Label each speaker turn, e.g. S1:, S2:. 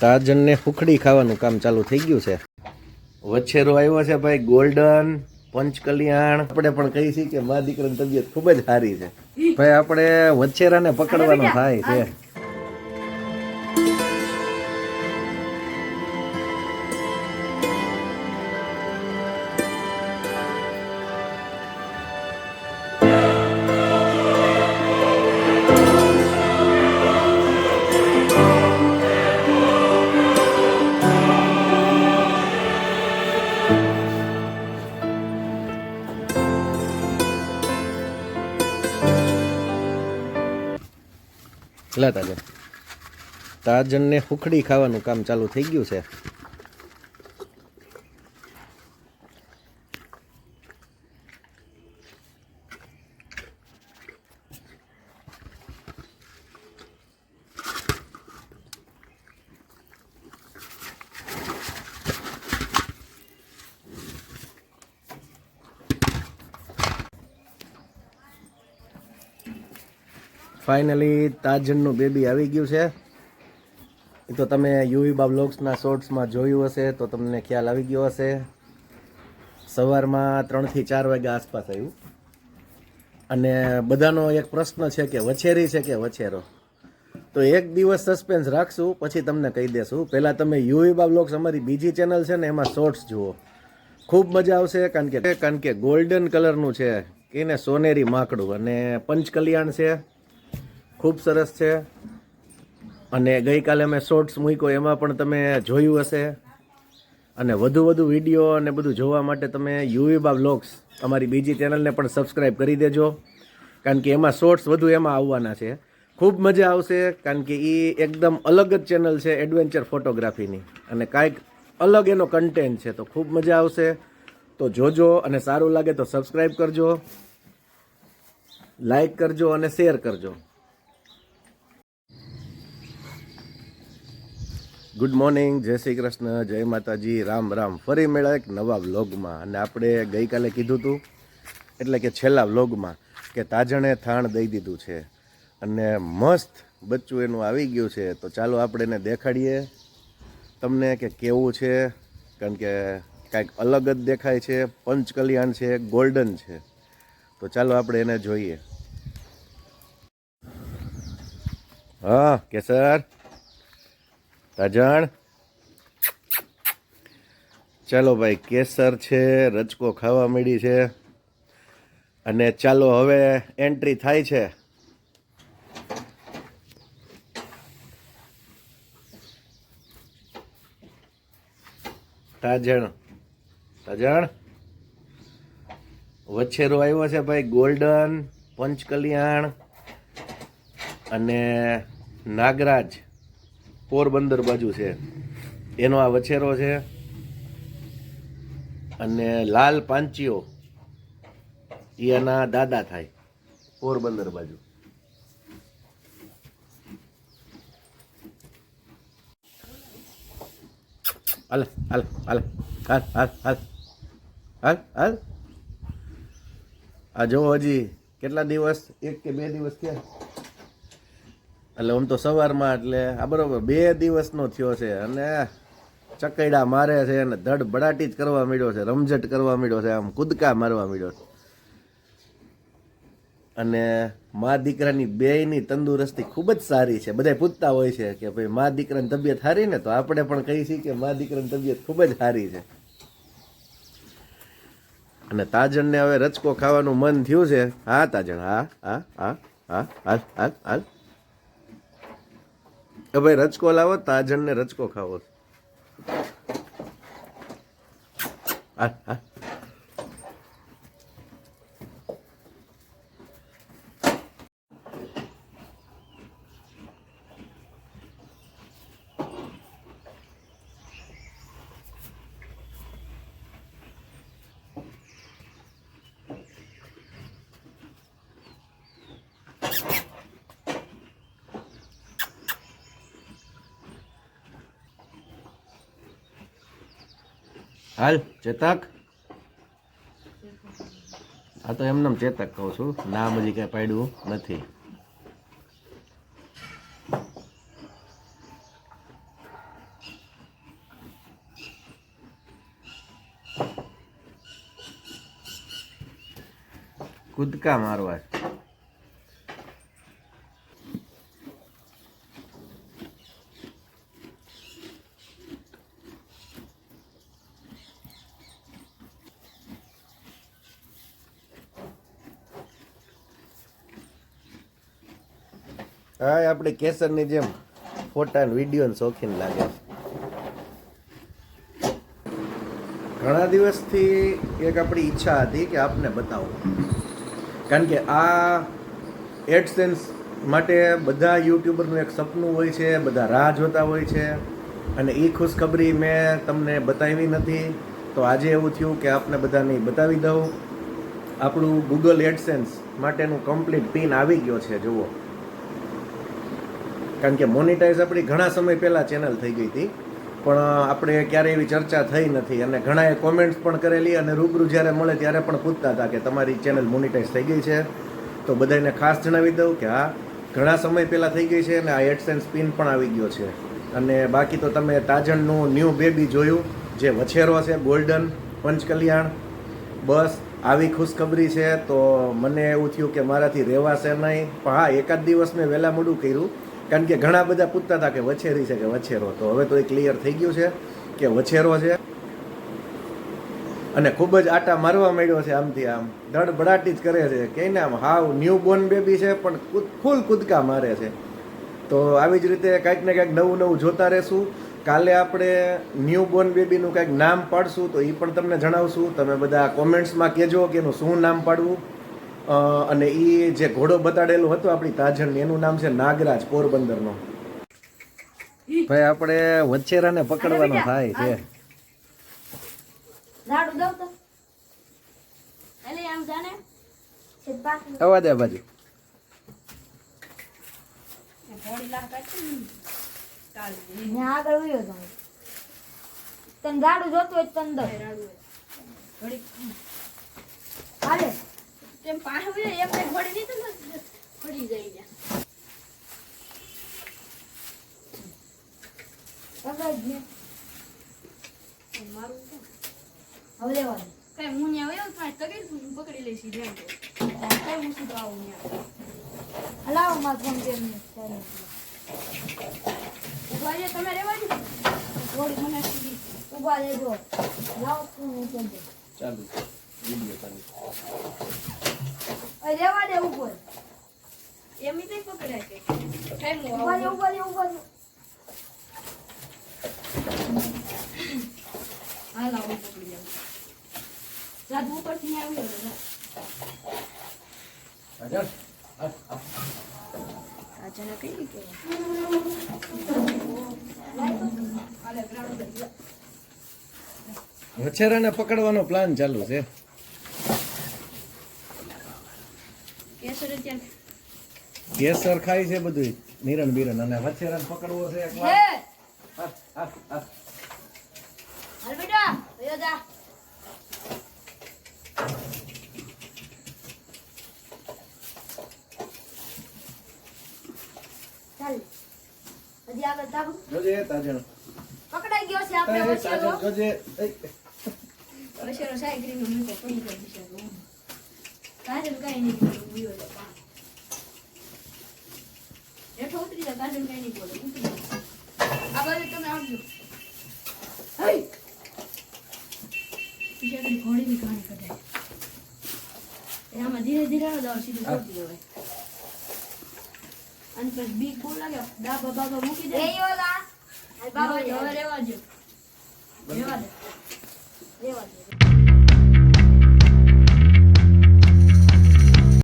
S1: તાજનને હુખડી ખાવાનું કામ ચાલુ થઈ ગયું છે. વચ્છેરો આવ્યો છે ભાઈ ગોલ્ડન પંચકલ્યાણ. આપણે પણ કહી છીએ કે મા દીકરાની તબિયત ખૂબ જ સારી છે. ભાઈ આપણે વચ્છેરાને પકડવાનો થાય છે. લા તાજન તાજનને હુખડી ખાવાનું કામ ચાલુ થઈ ગયું છે. ફાઇનલી તાજનનું બેબી આવી ગયું છે. એ તો તમે યુવીબા બ્લોગ્સના શોર્ટ્સમાં જોયું હશે, તો તમને ખ્યાલ આવી ગયો હશે. સવારમાં ત્રણથી ચાર વાગ્યા આસપાસ આવ્યું. અને બધાનો એક પ્રશ્ન છે કે વછેરી છે કે વછેરો? તો એક દિવસ સસ્પેન્સ રાખશું, પછી તમને કહી દેશું. પહેલાં તમે યુવીબા બ્લોગ્સ અમારી બીજી ચેનલ છે ને, એમાં શોર્ટ્સ જુઓ. ખૂબ મજા આવશે, કારણ કે કારણ કે ગોલ્ડન કલરનું છે, કે સોનેરી માકડું. અને પંચકલ્યાણ છે. ખૂબ સરસ છે. અને ગઈકાલે મેં શોર્ટ્સ મૂક્યો, એમાં પણ તમે જોયું હશે. અને વધુ વધુ વીડિયો અને બધું જોવા માટે તમે યુવીબા બ્લોગ્સ અમારી બીજી ચેનલને પણ સબસ્ક્રાઈબ કરી દેજો. કારણ કે એમાં શોર્ટ્સ વધુ એમાં આવવાના છે. ખૂબ મજા આવશે, કારણ કે એ એકદમ અલગ જ ચેનલ છે એડવેન્ચર ફોટોગ્રાફીની અને કાંઈક અલગ એનો કન્ટેન્ટ છે, તો ખૂબ મજા આવશે. તો જોજો અને સારું લાગે તો સબસ્ક્રાઈબ કરજો. લાઈક કરજો અને શેર કરજો. ગુડ મોર્નિંગ જય શ્રી કૃષ્ણ, જય માતાજી, રામ રામ. ફરી મળ્યા એક નવા વ્લોગમાં. અને આપણે ગઈકાલે કીધું હતું એટલે કે છેલ્લા વ્લોગમાં, કે તાજણે થાણ દઈ દીધું છે. અને મસ્ત બચ્ચું એનું આવી ગયું છે. તો ચાલો આપણે એને દેખાડીએ. તમને કે કેવું છે? કારણ કે કાંઈક અલગ જ દેખાય છે. પંચકલ્યાણ છે, ગોલ્ડન છે. તો ચાલો આપણે એને જોઈએ. હા, કેસર. તાજણ ચાલો ભાઈ, કેસર છે રચકો ખાવા મળી છે. અને ચાલો હવે એન્ટ્રી થાય છે. તાજણ. તાજણ. વચ્છેરો આવ્યો છે ભાઈ, ગોલ્ડન, પંચકલ્યાણ અને નાગરાજ. પોરબંદર બાજુ છે. એનો આ વછેરો છે. અને લાલ પાંચીઓ એના દાદા થાય, પોરબંદર બાજુ. આ જો હજી, કેટલા દિવસ? એક કે બે દિવસ થયા? એટલે આમ તો સવારમાં એટલે આ બરોબર, બે દિવસનો થયો છે અને ચકૈડા મારે છે અને ધડ ભડાટી જ કરવા માંડ્યો છે, રમઝટ કરવા માંડ્યો છે, આમ કૂદકા મારવા માંડ્યો છે. અને મા દીકરાની બેયની તંદુરસ્તી ખૂબ જ સારી છે. બધા પૂછતા હોય છે કે ભાઈ મા દીકરાની તબિયત સારી ને? તો આપણે પણ કહી છીએ કે મા દીકરાની તબિયત ખૂબ જ સારી છે. અને તાજણને હવે રચકો ખાવાનું મન થયું છે. હા, તાજણ, હા હા હા હા હાલ હાલ હાલ કે ભાઈ રચકો લાવો તાજણને રચકો ખાવો હાલ હાલ હાલ, ચેતક? આ તો એમને ચેતક કહું છું. નામ હજી કાંઈ પાડ્યું નથી. કૂદકા મારવા. હા, આપણે કેસરની જેમ ફોટા વીડિયો શોખીન લાગે છે. ઘણા દિવસથી એક આપણી ઈચ્છા હતી કે આપને બતાવું. કારણ કે આ એડસેન્સ માટે બધા યુટ્યુબરનું એક સપનું હોય છે, બધા રાહ જોતા હોય છે. અને એ ખુશખબરી મેં તમને બતાવી નથી. તો આજે એવું થયું કે આપને બધાને બતાવી દઉં. આપણું ગૂગલ એડસેન્સ માટેનું કમ્પ્લીટ પિન આવી ગયો છે, જુઓ. કારણ કે મોનિટાઈઝ આપણી ઘણા સમય પહેલાં ચેનલ થઈ ગઈ હતી. પણ આપણે ક્યારે એવી ચર્ચા થઈ નથી. અને ઘણાએ કોમેન્ટ્સ પણ કરેલી અને રૂબરૂ જ્યારે મળે ત્યારે પણ પૂછતા હતા કે તમારી ચેનલ મોનિટાઈઝ થઈ ગઈ છે? તો બધાને ખાસ જણાવી દઉં કે હા ઘણા સમય પહેલાં થઈ ગઈ છે અને આ એડસેન્સ પિન પણ આવી ગયો છે. અને બાકી તો તમે તાજણનું ન્યૂ બેબી જોયું, જે વછેરો છે, ગોલ્ડન, પંચકલ્યાણ, બસ, આવી ખુશખબરી છે. તો મને એવું થયું કે મારાથી રહેવાશે નહીં. પણ હા, એકાદ દિવસ મેં વહેલા મોડું કર્યું. કારણ કે ઘણા બધા પૂછતા હતા કે વછેરી છે કે વછેરો. તો હવે તો એ ક્લિયર થઈ ગયું છે કે વછેરો છે. અને ખૂબ જ આટા મારવા માંડ્યો છે આમથી આમ. ધડબડાટી જ કરે છે. કે ને આમ હાવ ન્યૂ બોર્ન બેબી છે, પણ ફૂલ કૂદકા મારે છે. તો આવી જ રીતે કાંઈક ને કાંઈક નવું નવું જોતા રહેશું. કાલે આપણે ન્યૂ બોર્ન બેબીનું કાંઈક નામ પાડશું તો એ પણ તમને જણાવશું. તમે બધા કોમેન્ટ્સમાં કહેજો કે એનું શું નામ પાડવું? અને એ જે ઘોડો બતાડેલો હતો આપણી તાજણની એનું નામ છે નાગરાજ પોરબંદરનો. ભાઈ આપણે વચ્ચેરાને પકડવાનો થાય છે.
S2: લાડુ
S1: દે બાજુ.
S2: આગળ વયો તને ગાડું જોતું હોય તો તને હાલે.
S3: તેમ પાસે હોય ને, ઘોડી દીધું ને, ઘોડી જાય ત્યાં.
S2: પકડ ને
S3: મારું
S2: હવે લેવા દે
S3: કાંઈ હું ન્યા વયો તો પાંચ તકલીફ હું પકડી લઈશ ઈ ધ્યાન હું સીધો આવું ન્યા.
S2: હલાવો માં ફોન ચાલે.
S3: ઊભા રહો, તમે રહેવા દો. ઘોડી મને સીધી.
S2: ઊભા રહેજો લાવો તું કેમ
S1: ચાલુ વીડિયો ચાલુ
S2: અરે રહેવા દે ઉપર
S3: એમ પકડાય પકડી. રાત ઉપરથી આવ્યો તો. કઈ પર જા.
S1: વછેરાને પકડવાનો પ્લાન ચાલુ છે
S3: કેસર
S1: ખાય છે બધું નિરણ બિરણ અને વછેરાને પકડવો છે એક વાર.
S2: હાલ બેટા વયો જા. ચાલ. હજી આગળ તાબુ
S1: જોજે તાજણ.
S2: પકડાઈ ગયો છે આપણે.
S1: તાજણ જોજે એ,
S3: વશેરો સાયકલિંગનો મૂકો પડી ગયો બિચારો. કાજલ કાંઈ નહીં બોલે, હોય તો પા. હેઠો ઉતરી જાય કાજલ કાંઈ નહીં બોલે, ઉતરી જા. આ બાજુ તમે આવજો. ઘોડીની કહાની કઢાય. એ આમાં ધીરે ધીરે દાવ સીધું ચોંટી જવાય. અને પછી બી કોલ લાગે ડાબા બાબા મૂકી દે
S2: બાબા
S3: રહેવા દો. રહેવા દે
S2: રેવા દે